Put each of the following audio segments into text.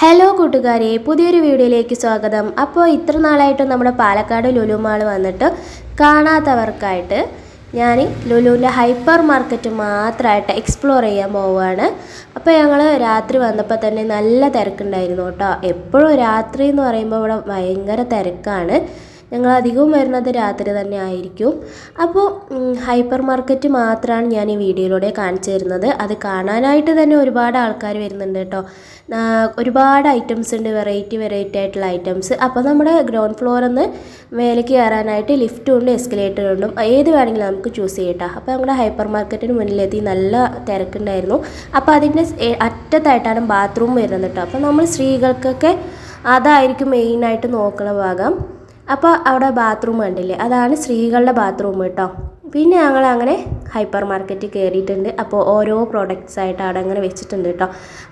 Hello കൂട്ടുകാരെ. പുതിയൊരു വീഡിയോയിലേക്ക് സ്വാഗതം. അപ്പോൾ ഇത്ര നാളായിട്ട് നമ്മുടെ പാലക്കാട് ലുലു മാൾ വന്നിട്ട് കാണാത്തവർക്കായിട്ട് ഞാൻ ലുലുവിന്റെ ഹൈപ്പർ മാർക്കറ്റ് മാത്രമായിട്ട് എക്സ്പ്ലോർ ചെയ്യാൻ പോവുകയാണ് അപ്പോൾ ഞങ്ങൾ രാത്രി വന്നപ്പോൾ തന്നെ നല്ല തിരക്കുണ്ടായിരുന്നു കേട്ടോ. എപ്പോഴും രാത്രി എന്ന് പറയുമ്പോൾ ഇവിടെ ഭയങ്കര തിരക്കാണ്. ഞങ്ങൾ അധികവും വരുന്നത് രാത്രി തന്നെ ആയിരിക്കും. അപ്പോൾ ഹൈപ്പർ മാർക്കറ്റ് മാത്രമാണ് ഞാൻ ഈ വീഡിയോയിലൂടെ കാണിച്ചു തരുന്നത്. അത് കാണാനായിട്ട് തന്നെ ഒരുപാട് ആൾക്കാർ വരുന്നുണ്ട് കേട്ടോ. ഒരുപാട് ഐറ്റംസ് ഉണ്ട് വെറൈറ്റി വെറൈറ്റി ആയിട്ടുള്ള ഐറ്റംസ് അപ്പോൾ നമ്മുടെ ഗ്രൗണ്ട് ഫ്ലോറിൽ നിന്ന് മേലേക്ക് കയറാനായിട്ട് ലിഫ്റ്റും ഉണ്ട് എസ്കലേറ്ററും ഉണ്ട്. ഏത് വേണമെങ്കിലും നമുക്ക് ചൂസ് ചെയ്യട്ടോ. അപ്പോൾ നമ്മുടെ ഹൈപ്പർ മാർക്കറ്റിന് മുന്നിലെത്തി നല്ല തിരക്കുണ്ടായിരുന്നു. അപ്പോൾ അതിന്റെ അറ്റത്തായിട്ടാണ് ബാത്റൂം വരുന്നത് കേട്ടോ. അപ്പോൾ നമ്മൾ സ്ത്രീകൾക്കൊക്കെ അതായിരിക്കും മെയിനായിട്ട് നോക്കണ ഭാഗം. അപ്പോൾ അവിടെ ബാത്റൂം കണ്ടില്ലേ? അതാണ് സ്ത്രീകളുടെ ബാത്റൂം കേട്ടോ പിന്നെ ഞങ്ങൾ അങ്ങനെ ഹൈപ്പർ മാർക്കറ്റിൽ കയറിയിട്ടുണ്ട് അപ്പോൾ ഓരോ പ്രോഡക്റ്റ്സ് ആയിട്ട് അവിടെ അങ്ങനെ വെച്ചിട്ടുണ്ട് കേട്ടോ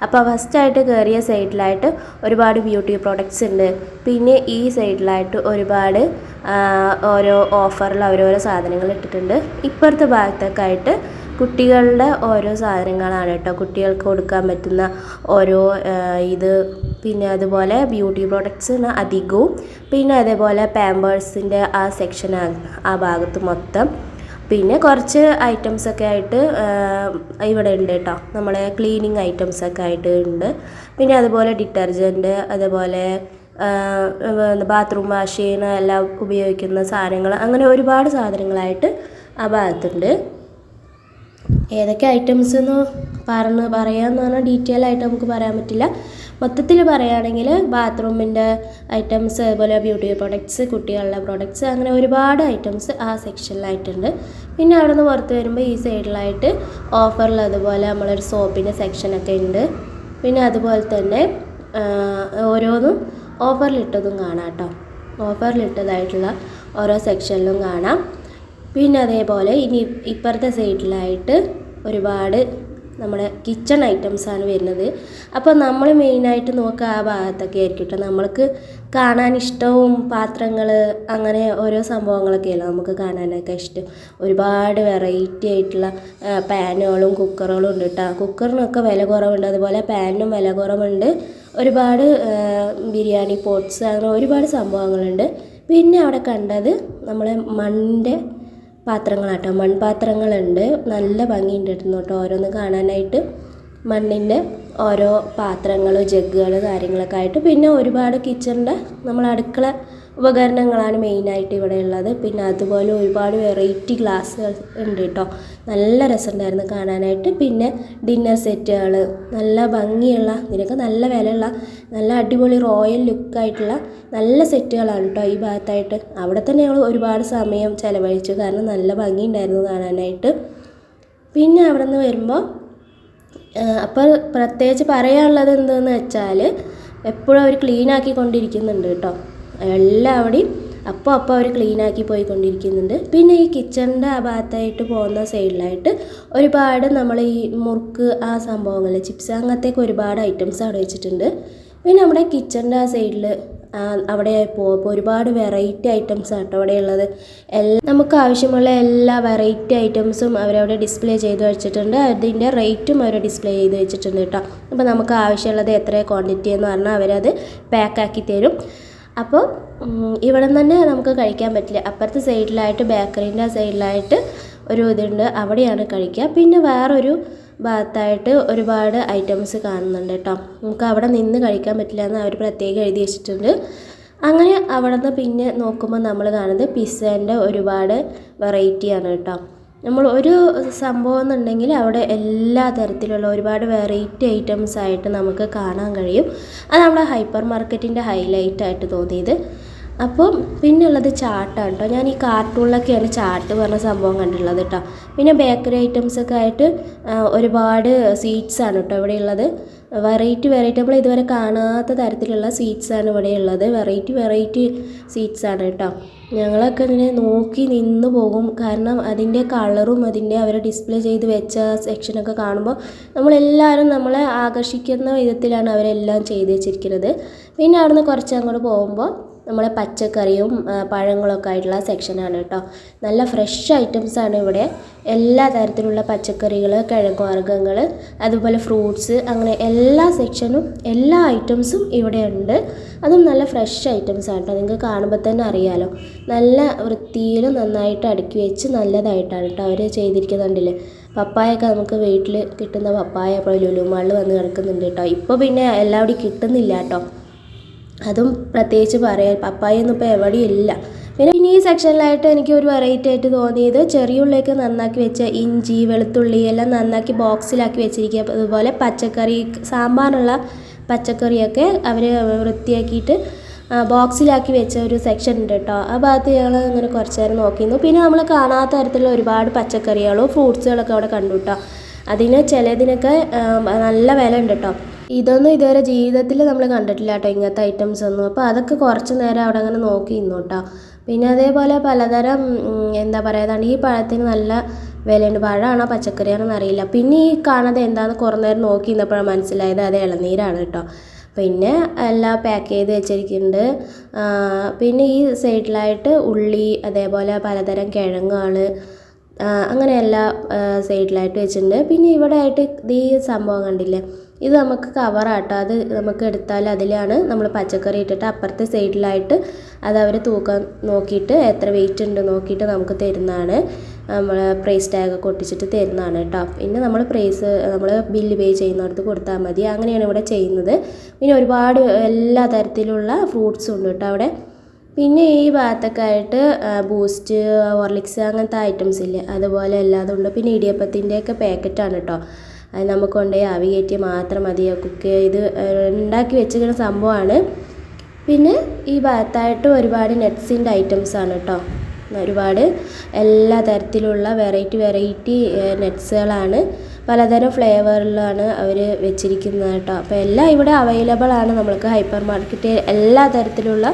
അപ്പോൾ ഫസ്റ്റായിട്ട് കയറിയ സൈഡിലായിട്ട് ഒരുപാട് ബ്യൂട്ടി പ്രോഡക്റ്റ്സ് ഉണ്ട്. പിന്നെ ഈ സൈഡിലായിട്ട് ഒരുപാട് ഓരോ ഓഫറിൽ ഓരോരോ സാധനങ്ങൾ ഇട്ടിട്ടുണ്ട്. ഇപ്പുറത്തെ ഭാഗത്തൊക്കെ ആയിട്ട് കുട്ടികളുടെ ഓരോ സാധനങ്ങളാണ് കേട്ടോ കുട്ടികൾക്ക് കൊടുക്കാൻ പറ്റുന്ന ഓരോ ഇത് പിന്നെ അതുപോലെ ബ്യൂട്ടി പ്രോഡക്ട്സ് അധികവും. പിന്നെ അതേപോലെ പാമ്പേഴ്സിന്റെ ആ സെക്ഷൻ ആ ഭാഗത്ത് മൊത്തം. പിന്നെ കുറച്ച് ഐറ്റംസൊക്കെ ആയിട്ട് ഇവിടെ ഉണ്ട് കേട്ടോ. നമ്മളെ ക്ലീനിങ് ഐറ്റംസ് ഒക്കെ ആയിട്ട് ഉണ്ട്. പിന്നെ അതുപോലെ ഡിറ്റർജന്റ് അതുപോലെ ബാത്റൂം വാഷ് ചെയ്യുന്ന എല്ലാം ഉപയോഗിക്കുന്ന സാധനങ്ങൾ അങ്ങനെ ഒരുപാട് സാധനങ്ങളായിട്ട് ആ ഭാഗത്തുണ്ട്. ഏതൊക്കെ ഐറ്റംസ് എന്ന് പറഞ്ഞ് പറയാമെന്ന് പറഞ്ഞാൽ ഡീറ്റെയിൽ ആയിട്ട് നമുക്ക് പറയാൻ പറ്റില്ല. മൊത്തത്തിൽ പറയുകയാണെങ്കിൽ ബാത്റൂമിന്റെ ഐറ്റംസ് അതുപോലെ ബ്യൂട്ടി പ്രോഡക്ട്സ് കുട്ടികളുടെ പ്രോഡക്ട്സ് അങ്ങനെ ഒരുപാട് ഐറ്റംസ് ആ സെക്ഷനിലായിട്ടുണ്ട്. പിന്നെ അവിടെ നിന്ന് പുറത്ത് വരുമ്പോൾ ഈ സൈഡിലായിട്ട് ഓഫറിൽ അതുപോലെ നമ്മളൊരു സോപ്പിന്റെ സെക്ഷനൊക്കെ ഉണ്ട്. പിന്നെ അതുപോലെ തന്നെ ഓരോന്നും ഓഫറിലിട്ടതും കാണാം കേട്ടോ. ഓഫറിലിട്ടതായിട്ടുള്ള ഓരോ സെക്ഷനിലും കാണാം. പിന്നെ അതേപോലെ ഇനി ഇപ്പുറത്തെ സൈഡിലായിട്ട് ഒരുപാട് നമ്മുടെ കിച്ചൺ ആണ് വരുന്നത്. അപ്പോൾ നമ്മൾ മെയിനായിട്ട് നോക്കുക ആ ഭാഗത്തൊക്കെ ആയിരിക്കും കേട്ടോ നമ്മൾക്ക് കാണാൻ ഇഷ്ടവും പാത്രങ്ങൾ അങ്ങനെ ഓരോ സംഭവങ്ങളൊക്കെയല്ലോ നമുക്ക് കാണാനൊക്കെ ഇഷ്ടം. ഒരുപാട് വെറൈറ്റി ആയിട്ടുള്ള പാനുകളും കുക്കറുകളും ഉണ്ട് കേട്ടോ കുക്കറിനൊക്കെ വില കുറവുണ്ട്. അതുപോലെ പാനിനും വില കുറവുണ്ട്. ഒരുപാട് ബിരിയാണി പോട്ട്സ് അങ്ങനെ ഒരുപാട് സംഭവങ്ങളുണ്ട്. പിന്നെ അവിടെ കണ്ടത് നമ്മളെ മണ്ണിന്റെ പാത്രങ്ങളാട്ടോ. മൺപാത്രങ്ങളുണ്ട്. നല്ല ഭംഗിയുണ്ട് കേട്ടോ ഓരോന്ന് കാണാനായിട്ട്. മണ്ണിന്റെ ഓരോ പാത്രങ്ങൾ ജഗ്ഗുകൾ കാര്യങ്ങളൊക്കെ ആയിട്ട്. പിന്നെ ഒരുപാട് കിച്ചണിന്റെ നമ്മൾ അടുക്കള ഉപകരണങ്ങളാണ് മെയിനായിട്ട് ഇവിടെ ഉള്ളത്. പിന്നെ അതുപോലെ ഒരുപാട് വെറൈറ്റി ഗ്ലാസ്സുകൾ ഉണ്ട് കേട്ടോ. നല്ല രസമുണ്ടായിരുന്നു കാണാനായിട്ട്. പിന്നെ ഡിന്നർ സെറ്റുകൾ നല്ല ഭംഗിയുള്ള ഇതിനൊക്കെ നല്ല വിലയുള്ള നല്ല അടിപൊളി റോയൽ ലുക്കായിട്ടുള്ള നല്ല സെറ്റുകളാണ് കേട്ടോ ഈ ഭാഗത്തായിട്ട്. അവിടെ തന്നെ ഞങ്ങൾ ഒരുപാട് സമയം ചിലവഴിച്ചു. കാരണം നല്ല ഭംഗിയുണ്ടായിരുന്നു കാണാനായിട്ട്. പിന്നെ അവിടെ നിന്ന് വരുമ്പോൾ അപ്പോൾ പ്രത്യേകിച്ച് പറയാനുള്ളത് എന്തെന്ന് വെച്ചാൽ എപ്പോഴും അവർ ക്ലീൻ ആക്കിക്കൊണ്ടിരിക്കുന്നുണ്ട് കേട്ടോ എല്ലാവിടെയും അപ്പോൾ അപ്പോൾ അവർ ക്ലീൻ ആക്കി പോയിക്കൊണ്ടിരിക്കുന്നുണ്ട്. പിന്നെ ഈ കിച്ചണിന്റെ ആ ഭാഗത്തായിട്ട് പോകുന്ന സൈഡിലായിട്ട് ഒരുപാട് നമ്മൾ ഈ മുറുക്ക് ആ സംഭവങ്ങൾ ചിപ്സ് അങ്ങനത്തേക്ക് ഒരുപാട് ഐറ്റംസ് അവിടെ വെച്ചിട്ടുണ്ട്. പിന്നെ നമ്മുടെ കിച്ചണിന്റെ ആ സൈഡിൽ അവിടെ പോകുമ്പോൾ ഒരുപാട് വെറൈറ്റി ഐറ്റംസ് ആട്ടോ അവിടെ ഉള്ളത് എല്ലാ നമുക്ക് ആവശ്യമുള്ള എല്ലാ വെറൈറ്റി ഐറ്റംസും അവരവിടെ ഡിസ്പ്ലേ ചെയ്ത് വെച്ചിട്ടുണ്ട്. അതിന്റെ റേറ്റും അവർ ഡിസ്പ്ലേ ചെയ്ത് വെച്ചിട്ടുണ്ട് കേട്ടോ. അപ്പോൾ നമുക്ക് ആവശ്യമുള്ളത് എത്ര ക്വാണ്ടിറ്റി എന്ന് പറഞ്ഞാൽ അവരത് പാക്കാക്കി തരും. അപ്പോൾ ഇവിടെ നിന്ന് തന്നെ നമുക്ക് കഴിക്കാൻ പറ്റില്ല. അപ്പുറത്തെ സൈഡിലായിട്ട് ബേക്കറീന്റെ സൈഡിലായിട്ട് ഒരു ഇതുണ്ട്. അവിടെയാണ് കഴിക്കുക. പിന്നെ വേറൊരു ഭാഗത്തായിട്ട് ഒരുപാട് ഐറ്റംസ് കാണുന്നുണ്ട് കേട്ടോ. നമുക്ക് അവിടെ നിന്ന് കഴിക്കാൻ പറ്റില്ല എന്ന് അവർ പ്രത്യേകം എഴുതി വെച്ചിട്ടുണ്ട്. അങ്ങനെ അവിടെ നിന്ന് പിന്നെ നോക്കുമ്പോൾ നമ്മൾ കാണുന്നത് പിസ്സേന്റെ ഒരുപാട് വെറൈറ്റിയാണ് കേട്ടോ. നമ്മൾ ഒരു സംഭവം എന്നുണ്ടെങ്കിൽ അവിടെ എല്ലാ തരത്തിലുള്ള ഒരുപാട് വെറൈറ്റി ഐറ്റംസ് ആയിട്ട് നമുക്ക് കാണാൻ കഴിയും. അത് നമ്മുടെ ഹൈപ്പർ മാർക്കറ്റിന്റെ ഹൈലൈറ്റ് ആയിട്ട് തോന്നിയത്. അപ്പം പിന്നെ ഉള്ളത് ചാട്ടാണ് കേട്ടോ. ഞാൻ ഈ കാർട്ടൂണിലൊക്കെയാണ് ചാട്ട് പറഞ്ഞ സംഭവം കണ്ടിട്ടുള്ളത് കേട്ടോ. പിന്നെ ബേക്കറി ഐറ്റംസ് ഒക്കെ ആയിട്ട് ഒരുപാട് സ്വീറ്റ്സ് ആണ് കേട്ടോ ഇവിടെ ഉള്ളത്. വെറൈറ്റി വെറൈറ്റി നമ്മൾ ഇതുവരെ കാണാത്ത തരത്തിലുള്ള സ്വീറ്റ്സ് ആണ് ഇവിടെ ഉള്ളത്. വെറൈറ്റി വെറൈറ്റി സ്വീറ്റ്സ് ആണ് കേട്ടോ. ഞങ്ങളൊക്കെ ഇങ്ങനെ നോക്കി നിന്ന് പോകും. കാരണം അതിന്റെ കളറും അതിന്റെ അവർ ഡിസ്പ്ലേ ചെയ്ത് വെച്ച സെക്ഷനൊക്കെ കാണുമ്പോൾ നമ്മളെല്ലാവരും നമ്മളെ ആകർഷിക്കുന്ന വിധത്തിലാണ് അവരെല്ലാം ചെയ്ത് വെച്ചിരിക്കുന്നത്. പിന്നെ അവിടുന്ന് കുറച്ച് അങ്ങോട്ട് പോകുമ്പോൾ നമ്മളെ പച്ചക്കറിയും പഴങ്ങളൊക്കെ ആയിട്ടുള്ള സെക്ഷനാണ് കേട്ടോ. നല്ല ഫ്രഷ് ഐറ്റംസാണ് ഇവിടെ. എല്ലാ തരത്തിലുള്ള പച്ചക്കറികൾ കിഴങ്ങുവർഗങ്ങൾ അതുപോലെ ഫ്രൂട്ട്സ് അങ്ങനെ എല്ലാ സെക്ഷനും എല്ലാ ഐറ്റംസും ഇവിടെ ഉണ്ട്. അതും നല്ല ഫ്രഷ് ഐറ്റംസ് ആണ് കേട്ടോ. നിങ്ങൾക്ക് കാണുമ്പോൾ തന്നെ അറിയാലോ. നല്ല വൃത്തിയിൽ നന്നായിട്ട് അടുക്കി വെച്ച് നല്ലതായിട്ടാണ് കേട്ടോ അവർ ചെയ്തിരിക്കുന്നുണ്ടല്ലേ. പപ്പായൊക്കെ നമുക്ക് വീട്ടിൽ കിട്ടുന്ന പപ്പായ ഇപ്പോൾ ലുലുമാളിൽ വന്ന് കിടക്കുന്നുണ്ട് കേട്ടോ. ഇപ്പോൾ പിന്നെ എല്ലാവിടെയും കിട്ടുന്നില്ല കേട്ടോ. അതും പ്രത്യേകിച്ച് പറയാം പപ്പായൊന്നും ഇപ്പോൾ എവിടെയും ഇല്ല. പിന്നെ ഇനി ഈ സെക്ഷനിലായിട്ട് എനിക്ക് ഒരു വെറൈറ്റി ആയിട്ട് തോന്നിയത് ചെറിയ ഉള്ളിലേക്ക് നന്നാക്കി വെച്ച ഇഞ്ചി വെളുത്തുള്ളി എല്ലാം നന്നാക്കി ബോക്സിലാക്കി വെച്ചിരിക്കുക. അതുപോലെ പച്ചക്കറി സാമ്പാറിനുള്ള പച്ചക്കറിയൊക്കെ അവർ വൃത്തിയാക്കിയിട്ട് ബോക്സിലാക്കി വെച്ച ഒരു സെക്ഷൻ ഉണ്ട് കേട്ടോ. ആ ഭാഗത്ത് ഞങ്ങൾ ഇങ്ങനെ കുറച്ച് നേരം നോക്കിയിരുന്നു. പിന്നെ നമ്മൾ കാണാത്ത തരത്തിലുള്ള ഒരുപാട് പച്ചക്കറികളും ഫ്രൂട്ട്സുകളൊക്കെ അവിടെ കണ്ടു കേട്ടോ. അതിന് ചിലതിനൊക്കെ നല്ല വില ഉണ്ട് കേട്ടോ. ഇതൊന്നും ഇതുവരെ ജീവിതത്തിൽ നമ്മൾ കണ്ടിട്ടില്ല കേട്ടോ ഇങ്ങനത്തെ ഐറ്റംസ് ഒന്നും. അപ്പോൾ അതൊക്കെ കുറച്ച് നേരം അവിടെ അങ്ങനെ നോക്കി നിന്നു കേട്ടോ. പിന്നെ അതേപോലെ പലതരം എന്താ പറയുക ഈ പഴത്തിന് നല്ല വിലയുണ്ട്. പഴമാണോ പച്ചക്കറിയാണോ അറിയില്ല. പിന്നെ ഈ കാണാതെ എന്താണെന്ന് കുറേ നേരം നോക്കി നിന്നപ്പോഴാണ് മനസ്സിലായത് അത് ഇളനീരാണ് കേട്ടോ. പിന്നെ എല്ലാം പാക്ക് ചെയ്ത് വെച്ചിരിക്കുന്നുണ്ട്. പിന്നെ ഈ സൈഡിലായിട്ട് ഉള്ളി അതേപോലെ പലതരം കിഴങ്ങുകൾ അങ്ങനെ എല്ലാ സൈഡിലായിട്ട് വെച്ചിട്ടുണ്ട്. പിന്നെ ഇവിടെ ആയിട്ട് ഈ സംഭവം കണ്ടില്ലേ? ഇത് നമുക്ക് കവറാട്ടോ അത് നമുക്ക് എടുത്താൽ അതിലാണ് നമ്മൾ പച്ചക്കറി ഇട്ടിട്ട് അപ്പുറത്തെ സൈഡിലായിട്ട് അത് അവർ തൂക്കാൻ നോക്കിയിട്ട് എത്ര വെയിറ്റ് ഉണ്ട് നോക്കിയിട്ട് നമുക്ക് തരുന്നതാണ്. നമ്മൾ പ്രൈസ് ടാഗ് ഒക്കെ ഒട്ടിച്ചിട്ട് തരുന്നതാണ് കേട്ടോ. പിന്നെ നമ്മൾ പ്രൈസ് നമ്മൾ ബില്ല് പേ ചെയ്യുന്നിടത്ത് കൊടുത്താൽ മതി. അങ്ങനെയാണ് ഇവിടെ ചെയ്യുന്നത്. പിന്നെ ഒരുപാട് എല്ലാ തരത്തിലുള്ള ഫ്രൂട്ട്സും ഉണ്ട് കേട്ടോ അവിടെ. പിന്നെ ഈ ഭാഗത്തൊക്കെ ആയിട്ട് ബൂസ്റ്റ് ഹോർലിക്സ് അങ്ങനത്തെ ഐറ്റംസ് ഇല്ലേ? അതുപോലെ അല്ലാതെ ഉണ്ട്. പിന്നെ ഇടിയപ്പത്തിന്റെയൊക്കെ പാക്കറ്റാണ് കേട്ടോ അത് നമുക്ക് കൊണ്ടുപോയി ആവി കയറ്റിയാൽ മാത്രം മതി. കുക്ക് ചെയ്ത് ഉണ്ടാക്കി വെച്ചിരിക്കുന്ന സംഭവമാണ്. പിന്നെ ഈ ഭാഗത്തായിട്ട് ഒരുപാട് നെറ്റ്സിന്റെ ഐറ്റംസ് ആണ് കേട്ടോ ഒരുപാട് എല്ലാ തരത്തിലുള്ള വെറൈറ്റി വെറൈറ്റി നെറ്റ്സുകളാണ് പലതരം ഫ്ലേവറിലാണ് അവർ വെച്ചിരിക്കുന്നത് കേട്ടോ അപ്പോൾ എല്ലാം ഇവിടെ അവൈലബിൾ ആണ്. നമ്മൾക്ക് ഹൈപ്പർ മാർക്കറ്റ് എല്ലാ തരത്തിലുള്ള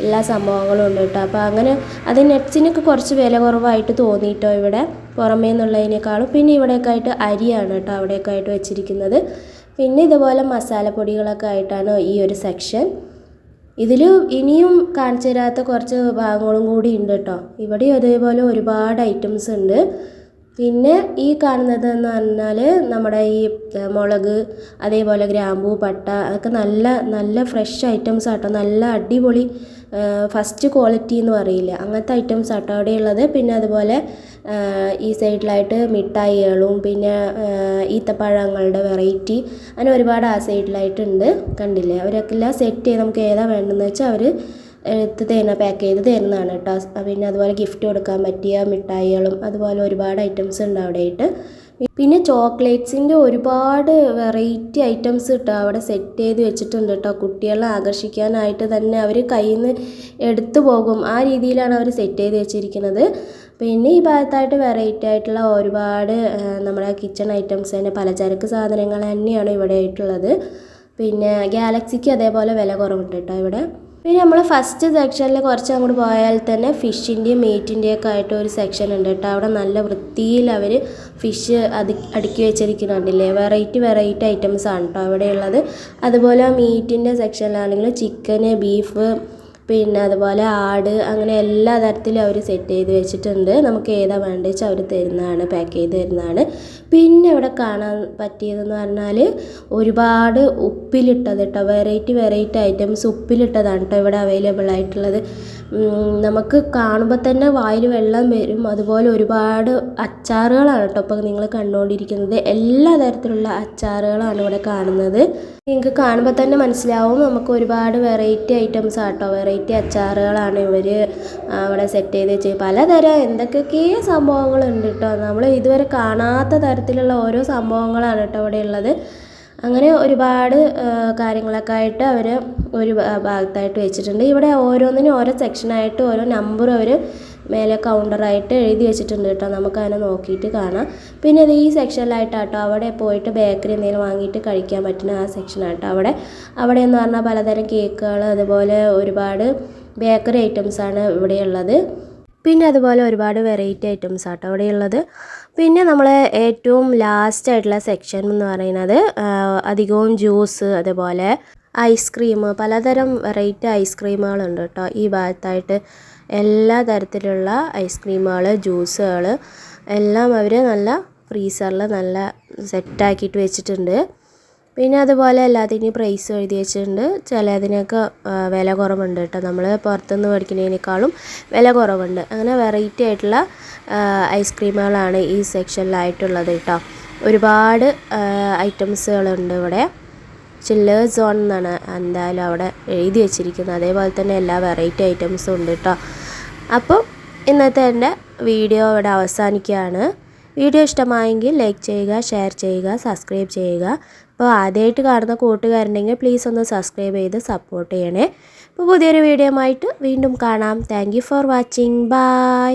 എല്ലാ സംഭവങ്ങളും ഉണ്ട് കേട്ടോ. അപ്പോൾ അങ്ങനെ അത് നെറ്റ്സിനൊക്കെ കുറച്ച് വില കുറവായിട്ട് തോന്നിയിട്ടോ ഇവിടെ പുറമേ നിന്നുള്ളതിനേക്കാളും പിന്നെ ഇവിടെയൊക്കെ ആയിട്ട് അരിയാണ് കേട്ടോ അവിടെയൊക്കെ ആയിട്ട് വെച്ചിരിക്കുന്നത്. പിന്നെ ഇതുപോലെ മസാലപ്പൊടികളൊക്കെ ആയിട്ടാണ് ഈ ഒരു സെക്ഷൻ. ഇതിൽ ഇനിയും കാണിച്ചു തരാത്ത കുറച്ച് ഭാഗങ്ങളും കൂടി ഉണ്ട് കേട്ടോ. ഇവിടെ അതേപോലെ ഒരുപാട് ഐറ്റംസ് ഉണ്ട്. പിന്നെ ഈ കാണുന്നത് എന്ന് പറഞ്ഞാൽ നമ്മുടെ ഈ മുളക് അതേപോലെ ഗ്രാമ്പൂ പട്ട അതൊക്കെ നല്ല നല്ല ഫ്രഷ് ഐറ്റംസ് ആട്ടോ. നല്ല അടിപൊളി ഫസ്റ്റ് ക്വാളിറ്റി എന്ന് പറയില്ല. അങ്ങനത്തെ ഐറ്റംസ് ആട്ടോ അവിടെ ഉള്ളത് പിന്നെ അതുപോലെ ഈ സൈഡിലായിട്ട് മിഠായികളും പിന്നെ ഈത്തപ്പഴങ്ങളുടെ വെറൈറ്റി അങ്ങനെ ഒരുപാട് ആ സൈഡിലായിട്ടുണ്ട് കണ്ടില്ലേ? അവരൊക്കെ എല്ലാം സെറ്റ് ചെയ്ത് നമുക്ക് ഏതാ വേണ്ടതെന്ന് വെച്ചാൽ അവർ എടുത്ത് തരുന്ന പാക്ക് ചെയ്ത് തരുന്നതാണ് കേട്ടോ. പിന്നെ അതുപോലെ ഗിഫ്റ്റ് കൊടുക്കാൻ പറ്റിയ മിഠായികളും അതുപോലെ ഒരുപാട് ഐറ്റംസ് ഉണ്ട് അവിടെയായിട്ട്. പിന്നെ ചോക്ലേറ്റ്സിന്റെ ഒരുപാട് വെറൈറ്റി ഐറ്റംസ് കേട്ടോ. അവിടെ സെറ്റ് ചെയ്ത് വെച്ചിട്ടുണ്ട് കേട്ടോ കുട്ടികളെ ആകർഷിക്കാനായിട്ട് തന്നെ അവർ കയ്യിൽ നിന്ന് എടുത്തു പോകും. ആ രീതിയിലാണ് അവർ സെറ്റ് ചെയ്ത് വെച്ചിരിക്കുന്നത്. പിന്നെ ഈ ഭാഗത്തായിട്ട് വെറൈറ്റി ആയിട്ടുള്ള ഒരുപാട് നമ്മുടെ കിച്ചൺ ഐറ്റംസ് തന്നെ പലചരക്ക് സാധനങ്ങൾ തന്നെയാണ് ഇവിടെ ആയിട്ടുള്ളത്. പിന്നെ ഗാലക്സിക്ക് അതേപോലെ വില കുറവുണ്ട് കേട്ടോ ഇവിടെ. പിന്നെ നമ്മൾ ഫസ്റ്റ് സെക്ഷനിൽ കുറച്ച് അങ്ങോട്ട് പോയാൽ തന്നെ ഫിഷിന്റെയും മീറ്റിന്റെയും ഒക്കെ ആയിട്ട് ഒരു സെക്ഷൻ ഉണ്ട് കേട്ടോ. അവിടെ നല്ല വൃത്തിയിൽ അവർ ഫിഷ് അതി അടുക്കി വെച്ചിരിക്കുന്നുണ്ടല്ലേ. വെറൈറ്റി വെറൈറ്റി ഐറ്റംസ് ആണ് കേട്ടോ അവിടെയുള്ളത്. അതുപോലെ മീറ്റിന്റെ സെക്ഷനിലാണെങ്കിൽ ചിക്കന് ബീഫ് പിന്നെ അതുപോലെ ആട് അങ്ങനെ എല്ലാ തരത്തിലും അവർ സെറ്റ് ചെയ്ത് വെച്ചിട്ടുണ്ട്. നമുക്ക് ഏതാ വേണ്ടത് വെച്ചാൽ അവർ തരുന്നതാണ് പാക്ക് ചെയ്ത് തരുന്നതാണ്. പിന്നെ ഇവിടെ കാണാൻ പറ്റിയതെന്ന് പറഞ്ഞാൽ ഒരുപാട് ഉപ്പിലിട്ടത് കേട്ടോ വെറൈറ്റി വെറൈറ്റി ഐറ്റംസ് ഉപ്പിലിട്ടതാണ് കേട്ടോ ഇവിടെ അവൈലബിൾ ആയിട്ടുള്ളത്. നമുക്ക് കാണുമ്പോൾ തന്നെ വായിൽ വെള്ളം വരും. അതുപോലെ ഒരുപാട് അച്ചാറുകളാണ് കേട്ടോ ഇപ്പോൾ നിങ്ങൾ കണ്ടുകൊണ്ടിരിക്കുന്നത് എല്ലാ തരത്തിലുള്ള അച്ചാറുകളാണ് ഇവിടെ കാണുന്നത്. നിങ്ങൾക്ക് കാണുമ്പോൾ തന്നെ മനസ്സിലാവും. നമുക്ക് ഒരുപാട് വെറൈറ്റി ഐറ്റംസ് ആട്ടോ വെറൈറ്റി അച്ചാറുകളാണ് ഇവർ അവിടെ സെറ്റ് ചെയ്ത് വെച്ച്. പലതരം എന്തൊക്കെയൊക്കെ സംഭവങ്ങളുണ്ട് കേട്ടോ നമ്മൾ ഇതുവരെ കാണാത്ത തരത്തിലുള്ള ഓരോ സംഭവങ്ങളാണ് കേട്ടോ അവിടെ ഉള്ളത്. അങ്ങനെ ഒരുപാട് കാര്യങ്ങളൊക്കെ ആയിട്ട് അവർ ഒരു ഭാഗത്തായിട്ട് വെച്ചിട്ടുണ്ട്. ഇവിടെ ഓരോന്നിനും ഓരോ സെക്ഷനായിട്ട് ഓരോ നമ്പർ അവർ മേലെ കൗണ്ടറായിട്ട് എഴുതി വെച്ചിട്ടുണ്ട് കേട്ടോ. നമുക്ക് അതിനെ നോക്കിയിട്ട് കാണാം. പിന്നെ ഇത് ഈ സെക്ഷനിലായിട്ടാട്ടോ അവിടെ പോയിട്ട് ബേക്കറി എന്തെങ്കിലും വാങ്ങിയിട്ട് കഴിക്കാൻ പറ്റുന്ന ആ സെക്ഷനാട്ടോ അവിടെ. അവിടെ എന്ന് പറഞ്ഞാൽ പലതരം കേക്കുകൾ അതുപോലെ ഒരുപാട് ബേക്കറി ഐറ്റംസാണ് ഇവിടെയുള്ളത്. പിന്നെ അതുപോലെ ഒരുപാട് വെറൈറ്റി ഐറ്റംസ് ആട്ടോ അവിടെയുള്ളത് പിന്നെ നമ്മൾ ഏറ്റവും ലാസ്റ്റ് ആയിട്ടുള്ള സെക്ഷൻ എന്ന് പറയുന്നത് അധികവും ജ്യൂസ് അതുപോലെ ഐസ്ക്രീം പലതരം വെറൈറ്റി ഐസ്ക്രീമുകളുണ്ട് കേട്ടോ ഈ ഭാഗത്തായിട്ട്. എല്ലാ തരത്തിലുള്ള ഐസ്ക്രീമുകൾ ജ്യൂസുകൾ എല്ലാം അവർ നല്ല ഫ്രീസറിൽ നല്ല സെറ്റാക്കിയിട്ട് വെച്ചിട്ടുണ്ട്. പിന്നെ അതുപോലെ എല്ലാത്തിനും പ്രൈസ് എഴുതി വെച്ചിട്ടുണ്ട്. ചിലതിനൊക്കെ വില കുറവുണ്ട് കേട്ടോ. നമ്മൾ പുറത്തുനിന്ന് മേടിക്കുന്നതിനേക്കാളും വില കുറവുണ്ട്. അങ്ങനെ വെറൈറ്റി ആയിട്ടുള്ള ഐസ്ക്രീമുകളാണ് ഈ സെക്ഷനിലായിട്ടുള്ളത് കേട്ടോ. ഒരുപാട് ഐറ്റംസുകളുണ്ട് ഇവിടെ. ചില്ലേഴ്സ് സോൺ എന്നാണ് എന്തായാലും അവിടെ എഴുതി വെച്ചിരിക്കുന്നത്. അതേപോലെ തന്നെ എല്ലാ വെറൈറ്റി ഐറ്റംസും ഉണ്ട് കേട്ടോ അപ്പോൾ ഇന്നത്തെ എന്റെ വീഡിയോ ഇവിടെ അവസാനിക്കുകയാണ്. വീഡിയോ ഇഷ്ടമായെങ്കിൽ ലൈക്ക് ചെയ്യുക ഷെയർ ചെയ്യുക സബ്സ്ക്രൈബ് ചെയ്യുക. അപ്പോൾ ആദ്യമായിട്ട് കാണുന്ന കൂട്ടുകാരുണ്ടെങ്കിൽ പ്ലീസ് ഒന്ന് സബ്സ്ക്രൈബ് ചെയ്ത് സപ്പോർട്ട് ചെയ്യണേ. അപ്പോൾ പുതിയൊരു വീഡിയോ ആയിട്ട് വീണ്ടും കാണാം. Thank for watching. ബൈ.